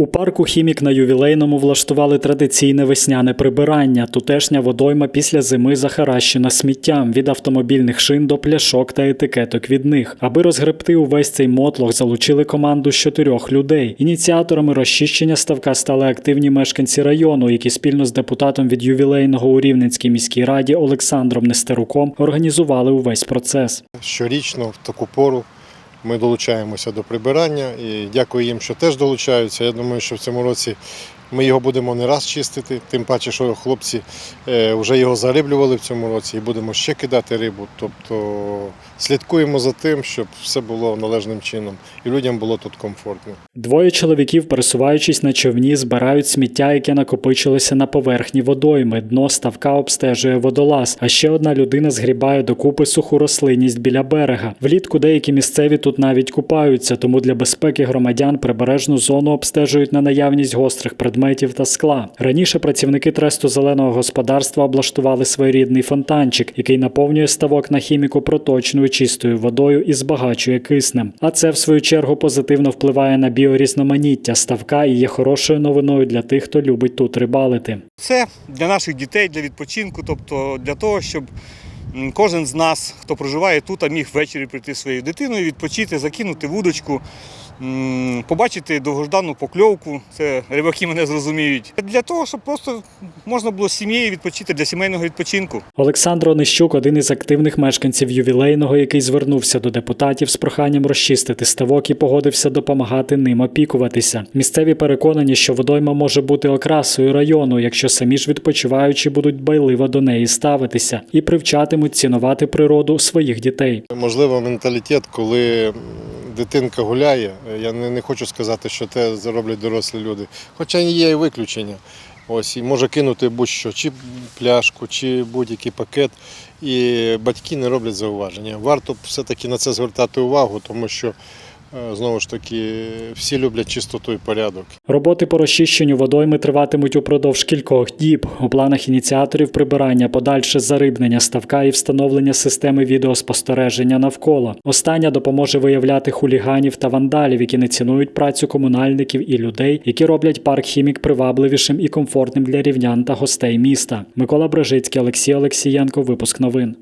У парку хімік на ювілейному влаштували традиційне весняне прибирання. Тутешня водойма після зими захаращена сміттям від автомобільних шин до пляшок та етикеток від них. Аби розгребти увесь цей мотлох, залучили команду з чотирьох людей. Ініціаторами розчищення ставка стали активні мешканці району, які спільно з депутатом від ювілейного у Рівненській міській раді Олександром Нестеруком організували увесь процес. Щорічно в таку пору ми долучаємося до прибирання і дякую їм, що теж долучаються. Я думаю, що в цьому році ми його будемо не раз чистити, тим паче, що хлопці е, вже його зариблювали в цьому році і будемо ще кидати рибу. Тобто слідкуємо за тим, щоб все було належним чином і людям було тут комфортно. Двоє чоловіків, пересуваючись на човні, збирають сміття, яке накопичилося на поверхні водойми. Дно ставка обстежує водолаз. А ще одна людина згрібає докупи суху рослинність біля берега. Влітку деякі місцеві тут навіть купаються, тому для безпеки громадян прибережну зону обстежують на наявність гострих предметів та скла. Раніше працівники тресту зеленого господарства облаштували своєрідний фонтанчик, який наповнює ставок на хіміку проточною чистою водою і збагачує киснем. А це в свою чергу позитивно впливає на біорізноманіття ставка і є хорошою новиною для тих, хто любить тут рибалити. Це для наших дітей, для відпочинку, тобто для того, щоб кожен з нас, хто проживає тут, міг ввечері прийти своєю дитиною, відпочити, закинути вудочку, побачити довгождану покльовку. Це рибаки мене зрозуміють. Для того, щоб просто можна було з сім'єю відпочити для сімейного відпочинку. Олександр Онищук – один із активних мешканців ювілейного, який звернувся до депутатів з проханням розчистити ставок і погодився допомагати ним опікуватися. Місцеві переконані, що водойма може бути окрасою району, якщо самі ж відпочиваючі будуть дбайливо до неї ставитися і привчатимуть цінувати природу своїх дітей. Можливо, менталітет, коли дитинка гуляє, я не, не хочу сказати, що це зароблять дорослі люди. Хоча є і виключення. Ось, і може кинути будь-що, чи пляшку, чи будь-який пакет, і батьки не роблять зауваження. Варто все-таки на це звертати увагу, тому що е, знову ж таки всі люблять чистоту і порядок. Роботи по розчищенню водойми триватимуть упродовж кількох діб. У планах ініціаторів прибирання подальше зарибнення ставка і встановлення системи відеоспостереження навколо. Остання допоможе виявляти хуліганів та вандалів, які не цінують працю комунальників і людей, які роблять парк хімік привабливішим і комфортним для рівнян та гостей міста. Микола Брежицький, Олексій Олексієнко. Випуск новин.